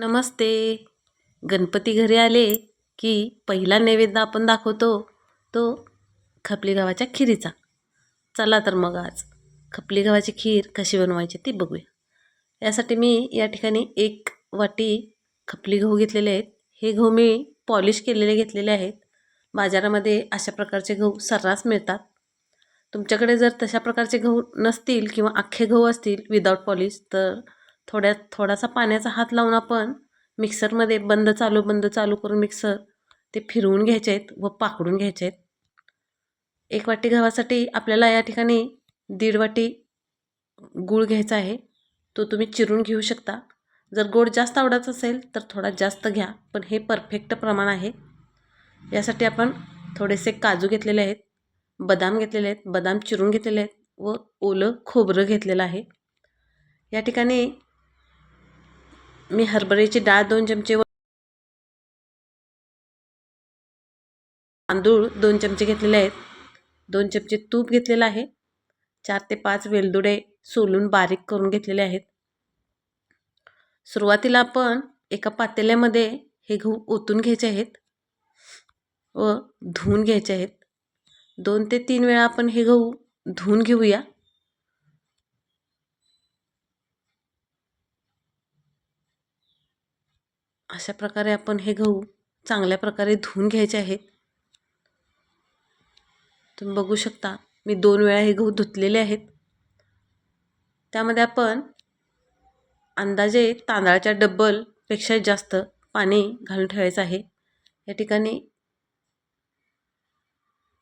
नमस्ते. गणपती घरी आले की पहिला नैवेद्य आपण दाखवतो तो खपली गव्हाच्या खिरीचा. चला तर मग आज खपली गव्हाची खीर कशी बनवायची ती बघूया. यासाठी मी या ठिकाणी एक वाटी खपली गहू घेतलेले आहेत. हे गहू मी पॉलिश केलेले घेतलेले आहेत. बाजारामध्ये अशा प्रकारचे गहू सर्रास मिळतात. तुमच्याकडे जर तशा प्रकारचे गहू नसतील किंवा अख्खे गहू असतील विदाऊट पॉलिश तर थोड्या थोडासा पाण्याचा हात लावून आपण मिक्सरमध्ये बंद चालू बंद चालू करून मिक्सर ते फिरवून घ्यायचे आहेत व पाकडून घ्यायचे आहेत. एक वाटी गव्हासाठी आपल्याला या ठिकाणी दीड वाटी गूळ घ्यायचा आहे. तो तुम्ही चिरून घेऊ शकता. जर गोड जास्त आवडत असेल तर थोडा जास्त घ्या पण हे परफेक्ट प्रमाण आहे. यासाठी आपण थोडेसे काजू घेतलेले आहेत बदाम घेतलेले आहेत बदाम चिरून घेतलेले आहेत व ओलं खोबरं घेतलेलं आहे. या ठिकाणी मी हरभऱ्याची डाळ दोन चमचे व तांदूळ दोन चमचे घेतलेले आहेत. दोन चमचे तूप घेतलेलं आहे. चार ते पाच वेलदुडे सोलून बारीक करून घेतलेले आहेत. सुरुवातीला आपण एका पातेल्यामध्ये हे गहू ओतून घ्यायचे आहेत व धुवून घ्यायचे आहेत. दोन ते तीन वेळा आपण हे गहू धुवून घेऊया. अशा प्रकारे आपण हे गहू चांगल्या प्रकारे धुवून घ्यायचे आहेत. तुम्ही बघू शकता मी दोन वेळा हे गहू धुतलेले आहेत. त्यामध्ये आपण अंदाजे तांदळाच्या डब्बलपेक्षा जास्त पाणी घालून ठेवायचं आहे. या ठिकाणी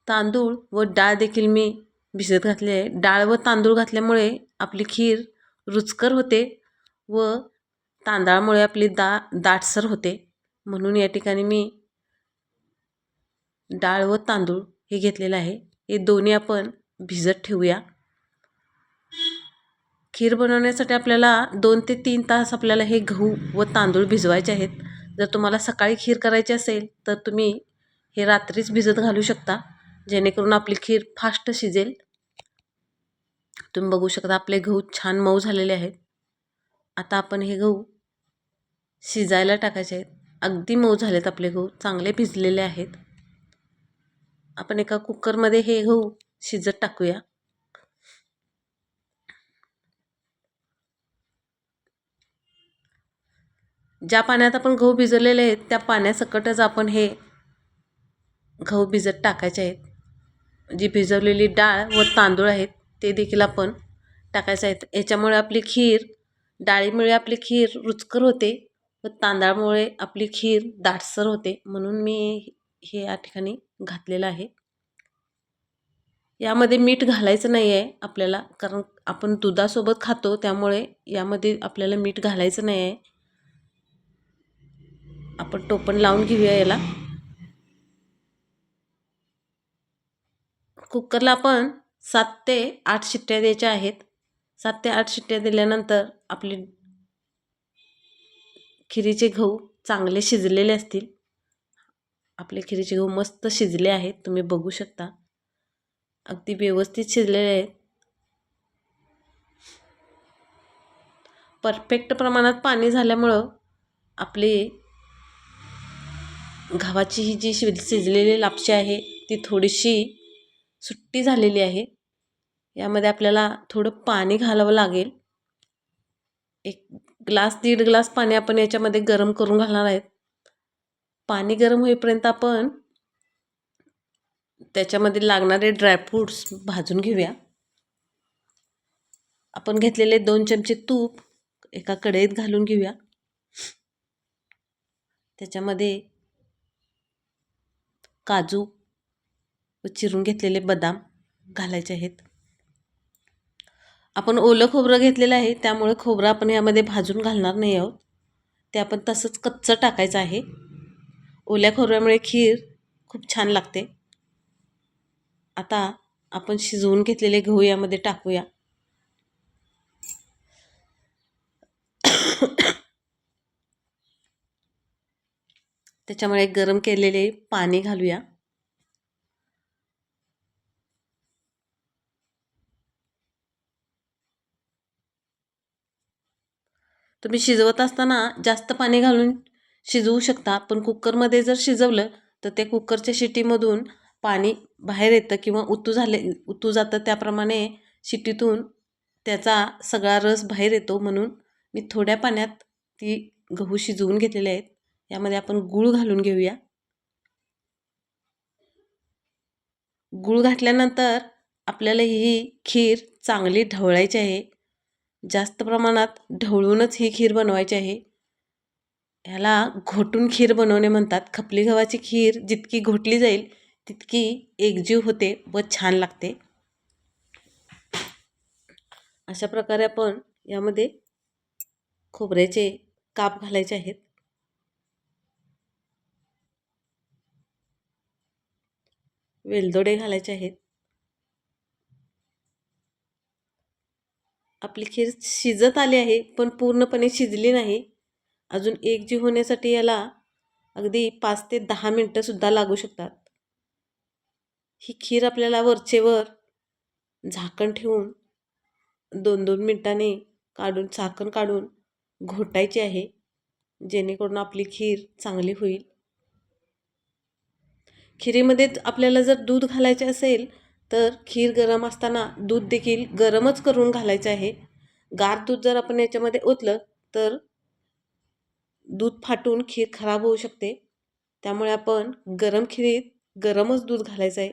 तांदूळ व डाळ देखील मी भिजत घातले आहे. डाळ व तांदूळ घातल्यामुळे आपली खीर रुचकर होते व तांदळामुळे आपली दा दाटसर होते. म्हणून या ठिकाणी मी डाळ व तांदूळ हे घेतलेलं आहे. हे दोन्ही आपण भिजत ठेवूया. खीर बनवण्यासाठी आपल्याला दोन ते तीन तास आपल्याला हे गहू व तांदूळ भिजवायचे आहेत. जर तुम्हाला सकाळी खीर करायची असेल तर तुम्ही हे रात्रीच भिजत घालू शकता. जेणेकरून आपली खीर फास्ट शिजेल. तुम्ही बघू शकता आपले गहू छान मऊ झालेले आहेत. आता आपण हे गहू शिजायला टाकायचे आहेत. अगदी मऊ झालेत आपले गहू. चांगले भिजलेले आहेत. आपण एका कुकरमध्ये हे गहू शिजत टाकूया. ज्या पाण्यात आपण गहू भिजवलेले आहेत त्या पाण्यासकटच आपण हे गहू भिजत टाकायचे आहेत. जी भिजवलेली डाळ व तांदूळ आहेत ते देखील आपण टाकायचे आहेत. याच्यामुळे आपली खीर डाळीमुळे आपली खीर रुचकर होते. व तांदळामुळे आपली खीर दाटसर होते म्हणून मी हे या ठिकाणी घातलेलं आहे. यामध्ये मीठ घालायचं नाही आहे आपल्याला कारण आपण दुधासोबत खातो त्यामुळे यामध्ये आपल्याला मीठ घालायचं नाही आहे आपण टोपण लावून घेऊया याला. कुकरला आपण सात ते आठ शिट्ट्या द्यायच्या आहेत. सात ते आठ शिट्ट्या दिल्यानंतर आपली खिरीचे गहू चांगले शिजलेले असतील. आपले खिरीचे गहू मस्त शिजले आहेत. तुम्ही बघू शकता. अगदी व्यवस्थित शिजलेले आहेत. परफेक्ट प्रमाणात पाणी झाल्यामुळं आपले गव्हाची ही जी शिज शिजलेली लापशी आहे ती थोडीशी सुट्टी झालेली आहे. यामध्ये आपल्याला थोडं पाणी घालावं लागेल. एक ग्लास दीड ग्लास पाणी आपण याच्यामध्ये गरम करून घालणार आहेत. पाणी गरम होईपर्यंत आपण त्याच्यामध्ये लागणारे ड्रायफ्रूट्स भाजून घेऊया. आपण घेतलेले दोन चमचे तूप एका कढईत घालून घेऊया. त्याच्यामध्ये काजू व चिरून घेतलेले बदाम घालायचे आहेत. आपण ओलं खोबरं घेतलेलं आहे त्यामुळे खोबरं आपण यामध्ये भाजून घालणार नाही आहोत. ते आपण तसंच कच्चं टाकायचं आहे. ओल्या खोबऱ्यामुळे खीर खूप छान लागते. आता आपण शिजवून घेतलेले गहू यामध्ये टाकूया. त्याच्यामुळे गरम केलेले पाणी घालूया. तुम्ही शिजवत असताना जास्त पाणी घालून शिजवू शकता पण कुकरमध्ये जर शिजवलं तर ते कुकरच्या शिटीमधून पाणी बाहेर येतं किंवा उतू झाले उतू जातं. त्याप्रमाणे शिटीतून त्याचा सगळा रस बाहेर येतो. म्हणून मी थोड्या पाण्यात ती गहू शिजवून घेतलेले आहेत. यामध्ये आपण गूळ घालून घेऊया. गूळ घातल्यानंतर आपल्याला ही खीर चांगली ढवळायची आहे. जास्त प्रमाणात ढवळूनच ही खीर बनवायची आहे. ह्याला घोटून खीर बनवणे म्हणतात. खपली गव्हाची खीर जितकी घोटली जाईल तितकी एकजीव होते व छान लागते. अशा प्रकारे आपण यामध्ये खोबऱ्याचे काप घालायचे आहेत. वेलदोडे घालायचे आहेत. आपली खीर शिजत आली आहे पण पूर्णपणे शिजली नाही. अजून एक जी होण्यासाठी याला अगदी पाच ते दहा मिनटंसुद्धा लागू शकतात. ही खीर आपल्याला वरचेवर झाकण ठेवून दोन दोन मिनटाने काढून झाकण काढून घोटायची आहे जेणेकरून आपली खीर चांगली होईल. खिरीमध्ये आपल्याला जर दूध घालायचे असेल तर खीर गरम असताना दूध देखील गरमच करून घालायचं आहे. गार दूध जर आपण याच्यामध्ये ओतलं तर दूध फाटून खीर खराब होऊ शकते. त्यामुळे आपण गरम खिरीत गरमच दूध घालायचं आहे.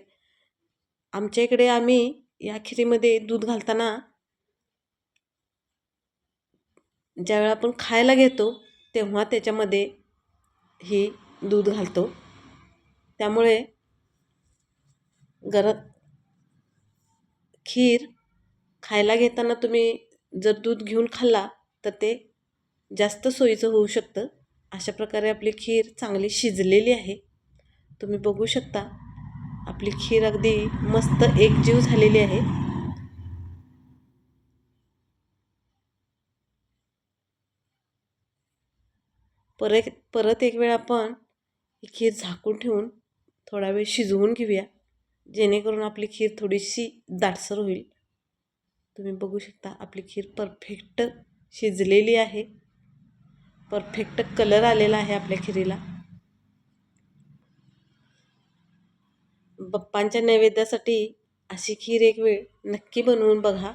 आमच्या इकडे आम्ही या खिरीमध्ये दूध घालताना ज्यावेळेला आपण खायला घेतो तेव्हा त्याच्यामध्ये ही दूध घालतो. त्यामुळे गरम खीर खायला घेताना तुम्ही जर दूध घेऊन खाल्ला तर ते जास्त सोयीचं होऊ शकतं. अशा प्रकारे आपली खीर चांगली शिजलेली आहे. तुम्ही बघू शकता आपली खीर अगदी मस्त एकजीव झालेली आहे. परत परत एक वेळ आपण ही खीर झाकून ठेवून थोडा वेळ शिजवून घेऊया. जेणेकरून आपली खीर थोडीशी दाटसर होईल. तुम्ही बघू शकता आपली खीर परफेक्ट शिजलेली आहे. परफेक्ट कलर आलेला आहे आपल्या खिरीला. बप्पांच्या नैवेद्यासाठी अशी खीर एक वेळ नक्की बनवून बघा.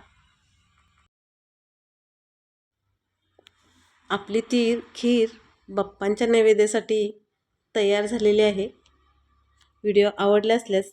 आपली ती खीर बाप्पांच्या नैवेद्यासाठी तयार झालेली आहे. व्हिडिओ आवडला असल्यास